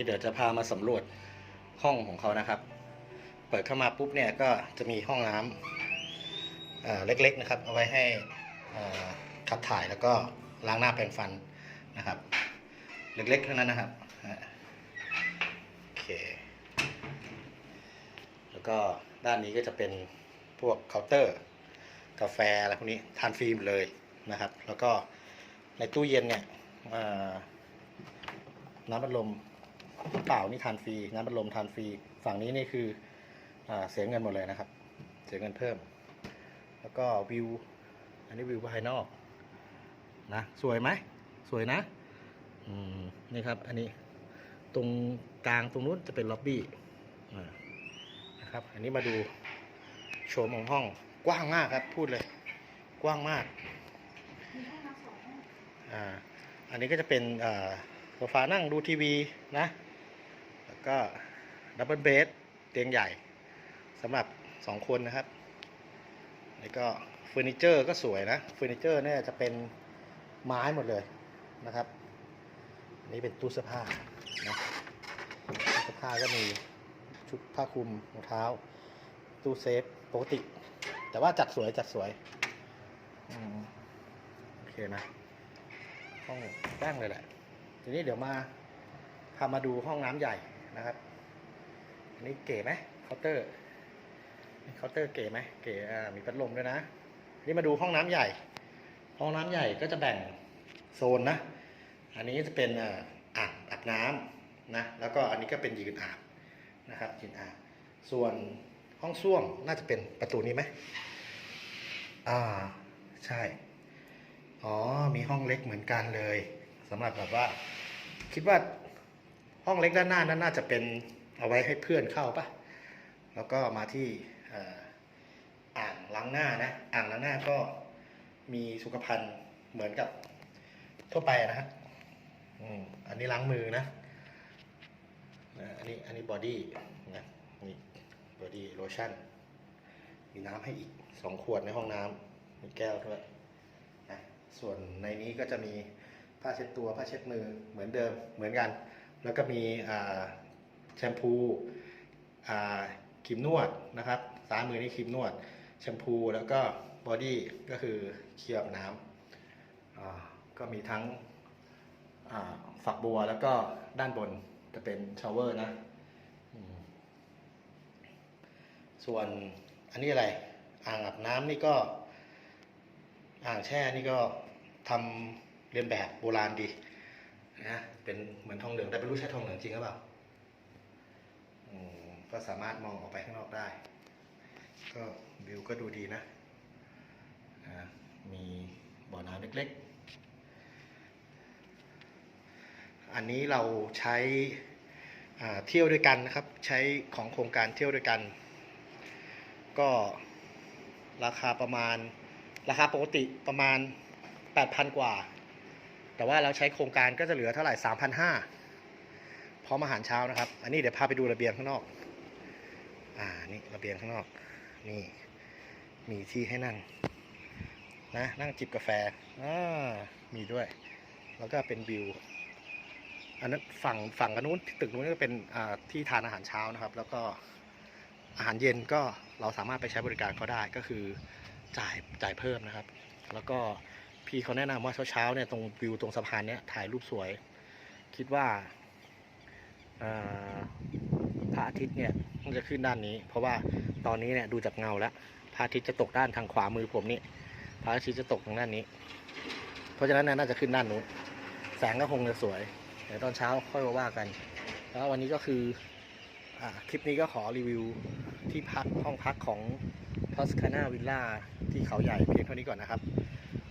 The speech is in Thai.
ี้เดี๋ยวจะพามาสำรวจห้องของเขานะครับ เปิดเข้ามาปุ๊บเนี่ยก็จะมีห้องน้ำเเล็กๆนะครับ เอาไว้ให้ขับถ่ายแล้วก็ล้างหน้าแปรงฟันนะครับ เล็กๆเท่านั้นนะครับโอเคแล้วก็ด้านนี้ก็จะเป็นพวกเคาน์เตอร์ กาแฟอะไรพวกนี้ทานฟรีหมดเลยนะครับ แล้วก็ในตู้เย็นเนี่ยน้ำบัดลม เปล่านี่ทานฟรีน้ำบัดลมทานฟรี ฝั่งนี้นี่คืออเสียเงินหมดเลยนะครับ เสียเงินเพิ่ม แล้วก็วิว อันนี้วิวภายนอกนะสวยไหมสวยนะอืมนี่ครับ อันนี้ตรงกลางตรงนู้นจะเป็นล็อบบี้นะครับ อันนี้มาดูโชว์ของห้องกว้างมากครับ พูดเลย กว้างมากมีห้องน้ำสองห้องอ่าอันนี้ก็จะเป็นโซฟานั่งดูทีวีนะ ก็ดับเบิลเบดเตียงใหญ่สำหรับสองคนนะครับแล้วก็เฟอร์นิเจอร์ก็สวยนะเฟอร์นิเจอร์เนี่ยจะเป็นไม้หมดเลยนะครับนนี้เป็นตู้เสื้อผ้านะเสื้อผ้าก็มีชุดผ้าคลุมรองเท้า ตู้เซฟปกติ แต่ว่าจัดสวยจัดสวยอโอเคนะห้องแป้งเลยแหละ ทีนี้เดี๋ยวมาพามาดูห้องน้ำใหญ่ นะครับ อันนี้เก๋ไหมเคาน์เตอร์เคาน์เตอร์เก๋ไหมเก๋มีพัดลมด้วยนะ นี่มาดูห้องน้ำใหญ่ ห้องน้ำใหญ่ก็จะแบ่งโซนนะ อันนี้จะเป็นอ่างอาบน้ำนะ แล้วก็อันนี้ก็เป็นยืนอาบนะครับยืนอาบ ส่วนห้องส้วมน่าจะเป็นประตูนี้ไหมอ่า ใช่ อ๋อ มีห้องเล็กเหมือนกันเลยสำหรับแบบว่า คิดว่า ห้องเล็กด้านหน้านั้นน่าจะเป็นเอาไว้ให้เพื่อนเข้าปะแล้วก็มาที่อ่างล้างหน้านะอ่างล้างหน้าก็มีสุขภัณฑ์เหมือนกับทั่วไปนะฮะอันนี้ล้างมือนะนะอันนี้อันนี้บอดี้นะนี่บอดี้โลชั่น มีน้ำให้อีกสองขวดในห้องน้ำมีแก้วด้วยนะส่วนในนี้ก็จะมีผ้าเช็ดตัวผ้าเช็ดมือเหมือนเดิมเหมือนกัน แล้วก็มีแชมพูครีมนวดนะครับซ้ายมือนี่ครีมนวด แชมพูแล้วก็บอดี้ก็คือเคลียร์อาบน้ำก็มีทั้งฝักบัวแล้วก็ด้านบนจะเป็นชาวเวอร์นะ ส่วนอันนี้อะไร อ่างอาบน้ำนี่ก็ อ่างแช่นี่ก็ทำเรียนแบบโบราณดี นะเป็นเหมือนทองเหลืองแต่ไม่รู้ใช่ทองเหลืองจริงหรือเปล่าก็สามารถมองออกไปข้างนอกได้ ก็วิวก็ดูดีนะอ่ามีบ่อน้ำเล็กๆ อันนี้เราใช้เที่ยวด้วยกันนะครับ ใช้ของโครงการเที่ยวด้วยกัน ก็ราคาประมาณราคาปกติประมาณ 8,000 กว่า แต่ว่าเราใช้โครงการก็จะเหลือเท่าไหร่ 3,500พร้อมอาหารเช้านะครับ อันนี้เดี๋ยวพาไปดูระเบียงข้างนอก อ่า นี่ระเบียงข้างนอก นี่ มีที่ให้นั่ง นะ นั่งจิบกาแฟ อ่า มีด้วย แล้วก็เป็นวิว อันนั้นฝั่งฝั่งกันนู้นตึกนู้นก็เป็นที่ทานอาหารเช้านะครับ แล้วก็อาหารเย็นก็เราสามารถไปใช้บริการเขาได้ก็คือจ่ายจ่ายเพิ่มนะครับ แล้วก็ พี่เขาแนะนำว่าเช้าๆเนี่ยตรงวิวตรงสะพานเนี้ยถ่ายรูปสวย คิดว่าพระอาทิตย์เนี่ยมันจะขึ้นด้านนี้ เพราะว่าตอนนี้เนี่ยดูจากเงาแล้วพระอาทิตย์จะตกด้านทางขวามือผมนี่พระอาทิตย์จะตกทางด้านนี้ เพราะฉะนั้นน่าจะขึ้นด้านนู้นแสงก็คงจะสวยเดี๋ยวตอนเช้าค่อยมาว่ากัน แล้ววันนี้ก็คืออคลิปนี้ก็ขอรีวิวที่พักห้องพักของทอสคานาวิลล่าที่เขาใหญ่เพียงเท่านี้ก่อนนะครับ